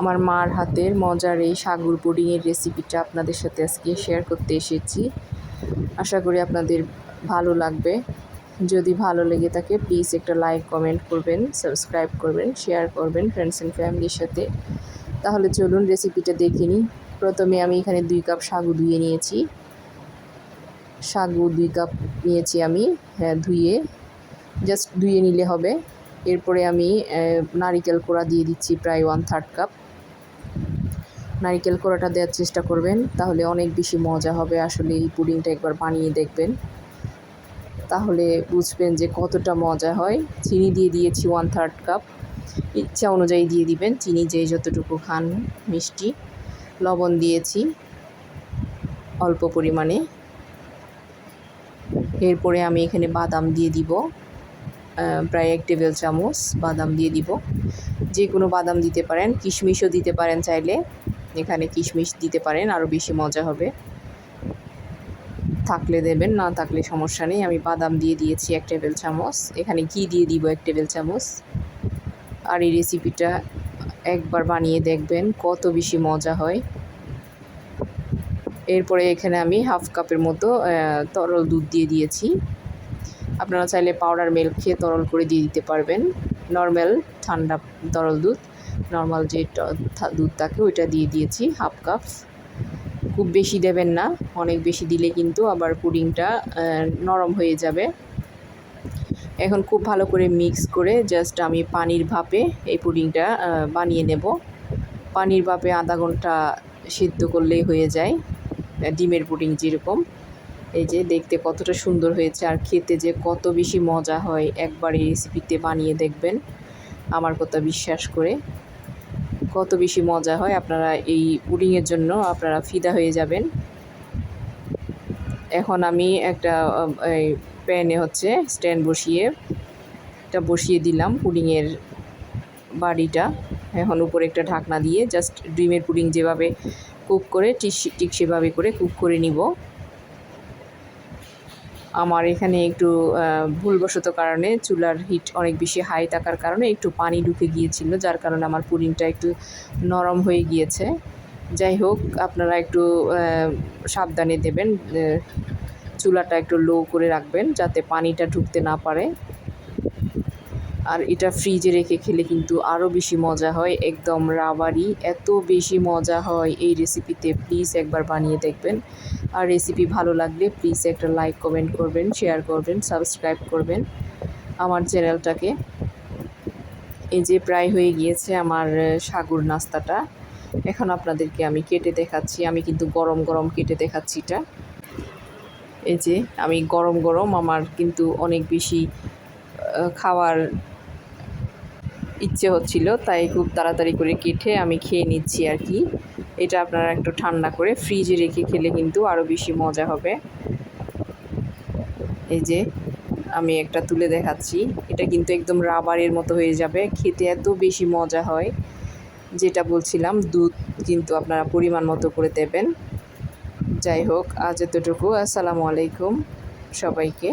আমার মার হাতের মজার এই সাগুর পুডিংয়ের রেসিপিটা আপনাদের সাথে আজকে শেয়ার করতে এসেছি। আশা করি আপনাদের ভালো লাগবে। যদি ভালো লেগে থাকে প্লিজ একটা লাইক কমেন্ট করবেন সাবস্ক্রাইব করবেন শেয়ার করবেন ফ্রেন্ডস অ্যান্ড ফ্যামিলির সাথে। তাহলে চলুন রেসিপিটা দেখে নিই। প্রথমে আমি এখানে দুই কাপ সাগু ধুয়ে নিয়েছি। সাগু দুই কাপ নিয়েছি আমি হ্যাঁ ধুয়ে। জাস্ট ধুয়ে নিলে হবে। এরপরে আমি নারিকেল কোড়া দিয়ে দিচ্ছি প্রায় ওয়ান থার্ড কাপ নারিকেল কোড়াটা দেওয়ার চেষ্টা করবেন, তাহলে অনেক বেশি মজা হবে। আসলে এই পুডিংটা একবার বানিয়ে দেখবেন। তাহলে বুঝবেন যে কতটা মজা হয়। চিনি দিয়ে দিয়েছি ওয়ান থার্ড কাপ ইচ্ছা অনুযায়ী দিয়ে দিবেন, চিনি যে যতটুকু খান, মিষ্টি। লবণ দিয়েছি অল্প পরিমাণে। এরপরে আমি এখানে বাদাম দিয়ে দিব। প্রায় এক টেবিল চামচ বাদাম দিয়ে দিব। যে কোনো বাদাম দিতে পারেন, কিশমিশও দিতে পারেন চাইলে। এখানে কিশমিশ দিতে পারেন আরও বেশি মজা হবে। থাকলে দেবেন, না থাকলে সমস্যা নেই। আমি বাদাম দিয়ে দিয়েছি এক টেবিল চামচ। এখানে ঘি দিয়ে দিব এক টেবিল চামচ। আর এই রেসিপিটা একবার বানিয়ে দেখবেন, কত বেশি মজা হয়। এরপরে এখানে আমি হাফ কাপের মতো তরল দুধ দিয়ে দিয়েছি। আপনারা চাইলে পাউডার মিল্ক খেয়ে তরল করে দিয়ে দিতে পারবেন। নর্মাল ঠান্ডা তরল দুধ, নর্মাল যে ট- দুধ থাকে ওইটা দিয়ে দিয়েছি, হাফ কাপ। খুব বেশি দেবেন না, অনেক বেশি দিলে কিন্তু আবার পুডিংটা নরম হয়ে যাবে। এখন খুব ভালো করে মিক্স করে জাস্ট আমি পানির ভাপে এই পুডিংটা বানিয়ে নেব। পানির ভাপে আধা ঘণ্টা সিদ্ধ করলেই হয়ে যায় ডিমের পুডিং যেরকম। এই যে দেখতে কতটা সুন্দর হয়েছে আর খেতে যে কত বেশি মজা হয়, একবার এই রেসিপিতে বানিয়ে দেখবেন। আমার কথা বিশ্বাস করে। কত বেশি মজা হয়, আপনারা এই পুডিংয়ের জন্য আপনারা ফিদা হয়ে যাবেন। এখন আমি একটা এই প্যানে হচ্ছে স্ট্যান্ড বসিয়ে, এটা বসিয়ে দিলাম পুডিংয়ের বাড়িটা। এখন উপরে একটা ঢাকনা দিয়ে জাস্ট ডিমের পুডিং যেভাবে কুক করে, ঠিক ঠিক সেভাবে করে কুক করে নিব। আমার এখানে একটু ভুলবশত কারণে চুলার হিট অনেক বেশি হাই থাকার কারণে একটু পানি ঢুকে গিয়েছিল, যার কারণে আমার পুডিংটা একটু নরম হয়ে গিয়েছে। যাই হোক, আপনারা একটু সাবধানে দেবেন চুলাটা একটু লো করে রাখবেন যাতে পানিটা ঢুকতে না পারে। আর এটা ফ্রিজে রেখে খেলে কিন্তু আরও বেশি মজা হয়, একদম রাবারি, এত বেশি মজা হয় এই রেসিপিতে প্লিজ একবার বানিয়ে দেখবেন। আর রেসিপি ভালো লাগলে প্লিজ একটা লাইক কমেন্ট করবেন শেয়ার করবেন সাবস্ক্রাইব করবেন আমার চ্যানেলটাকে এই যে প্রায় হয়ে গিয়েছে আমার সাগুর নাস্তাটা। এখন আপনাদেরকে আমি কেটে দেখাচ্ছি। আমি কিন্তু গরম গরম কেটে দেখাচ্ছি এটা। এই যে আমি গরম গরম আমার কিন্তু অনেক বেশি খাওয়ার ইচ্ছে হচ্ছিল, তাই খুব তাড়াতাড়ি করে কেটে আমি খেয়ে নিচ্ছি আর কি। এটা আপনারা একটু ঠান্ডা করে ফ্রিজে রেখে খেলে কিন্তু আরও বেশি মজা হবে। এই যে, আমি একটা তুলে দেখাচ্ছি। এটা কিন্তু একদম রাবারের মতো হয়ে যাবে। খেতে এত বেশি মজা হয়। যেটা বলছিলাম, দুধ কিন্তু আপনারা পরিমাণ মতো করে দেবেন। যাই হোক, আজ এতটুকু। আসসালামু আলাইকুম সবাইকে।